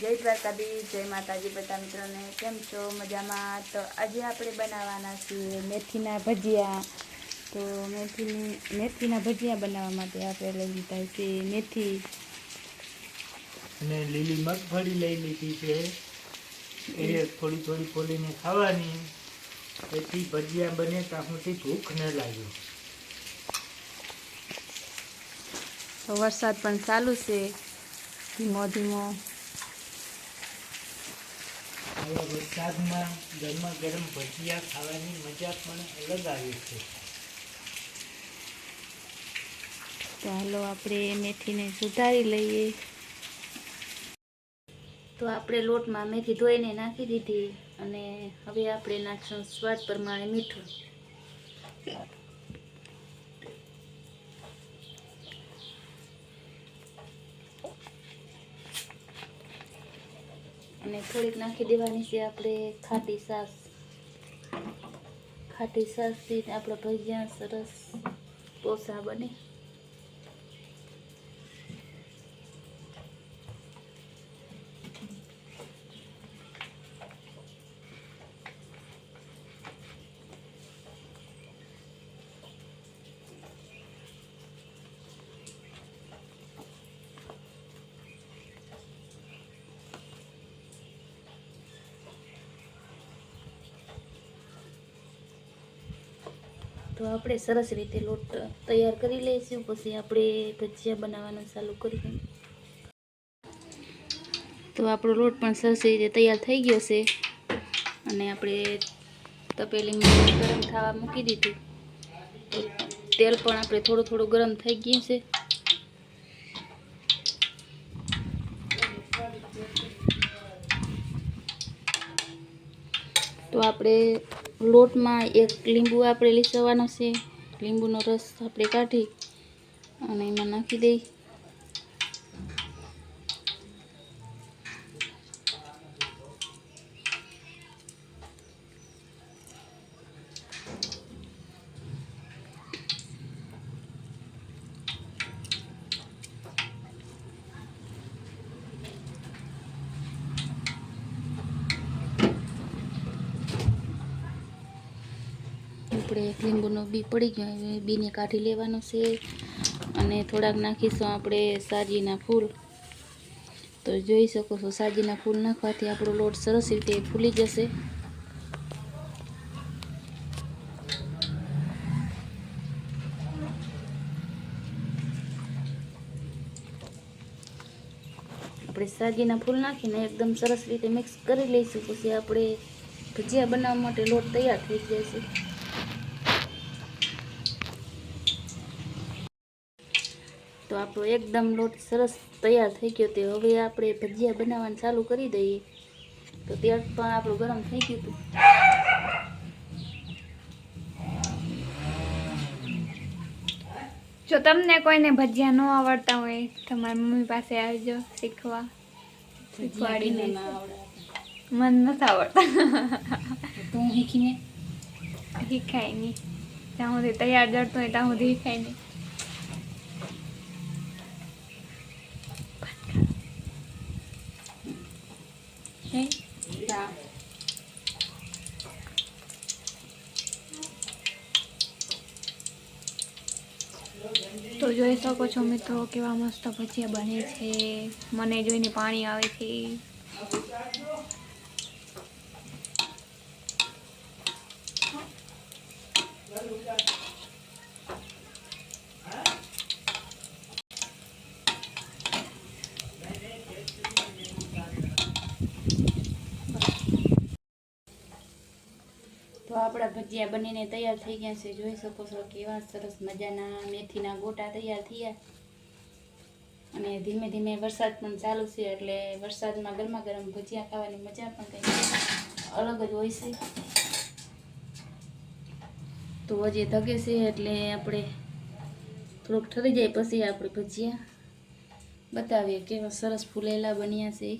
જય દ્વારકાધીશ જય માતાજી બધા મિત્રોને. કેમ છો? મજામાં? તો આજે આપણે બનાવવાના છીએ મેથીના ભજીયા. તો મેથીની મેથીના ભજીયા બનાવવા માટે આપણે લઈ લીધા છે મેથી. અને લીલી મગફળી લઈ લીધી છે. એ થોડી થોડી ફોલીને ખાવાની. એથી ભજીયા બને ત્યાં સુધી ભૂખ ન લાગે. તો વરસાદ પણ ચાલુ છે. ધીમો ધીમો. આવા વરસાદમાં ગરમા ગરમ ભજીયા ખાવાની મજા પણ અલગ આવે છે. હાલો આપણે મેથીને સુધારી લઈએ. તો આપણે લોટમાં મેથી ધોઈને નાખી દીધી અને હવે આપણે નાખશું સ્વાદ પ્રમાણે મીઠું. અને થોડીક નાખી દેવાની છે આપણે ખાટી સાસ. ખાટી સાસથી આપણા ભજીયા સરસ પોસા બને. તો આપણે સરસ રીતે લોટ તૈયાર કરી લઈશું, પછી આપણે ભજીયા બનાવવાનું ચાલુ કરી દઈએ તો આપણો લોટ પણ સરસ રીતે તૈયાર થઈ ગયો છે અને આપણે તપેલીમાં ગરમ થવા મૂકી દીધું. તેલ પણ આપણે થોડું થોડું ગરમ થઈ ગયું છે. તો આપણે લોટમાં એક લીંબુ આપણે લીસવવાનો છે. લીંબુનો રસ આપણે કાઢી અને એમાં નાખી દઈ. આપણે લીંબુનો બી પડી ગયો, હવે બીને કાઢી લેવાનો છે. અને થોડાક નાખીશું આપણે સાજીના ફૂલ. તો જોઈ શકો છો, સાજીના ફૂલ નાખવાથી આપણો લોટ સરસ રીતે ફૂલી જશે. આપણે સાજીના ફૂલ નાખીને એકદમ સરસ રીતે મિક્સ કરી લઈશું, પછી આપણે ભજીયા બનાવવા માટે લોટ તૈયાર થઈ જશે તો આપણો એકદમ લોટ સરસ તૈયાર થઈ ગયો તે. હવે આપણે ભજીયા બનાવવાનું ચાલુ કરી દઈએ. તો તેલ પણ આપણું ગરમ થઈ ગયું હતું. જો તમને કોઈને ભજીયા ન આવડતા હોય તમારી મમ્મી પાસે આવજો શીખવા. શીખવાડીને. મને નથી આવડતા. તું શીખીને શીખાય નહીં. ત્યાં સુધી તૈયાર જડતો હોય ત્યાં સુધી શીખાય નહીં. હા તો જોઈ શકો છો મિત્રો કેવા મસ્ત ભજીયા બને છે. મને જોઈને પાણી આવે છે. Thank આપણા ભજીયા બનીને તૈયાર થઈ ગયા છે. જોઈ શકો છો કેવા સરસ મજાના મેથીના ગોટા તૈયાર થયા. અને ધીમે ધીમે વરસાદ પણ ચાલુ છે એટલે વરસાદમાં ગરમા ગરમ ભજીયા ખાવાની મજા પણ કંઈક અલગ જ હોય છે. તો હજી ધગે છે એટલે આપણે થોડુંક ઠરી જાય પછી આપણે ભજીયા. બતાવીએ કેવા સરસ ફૂલેલા બન્યા છે.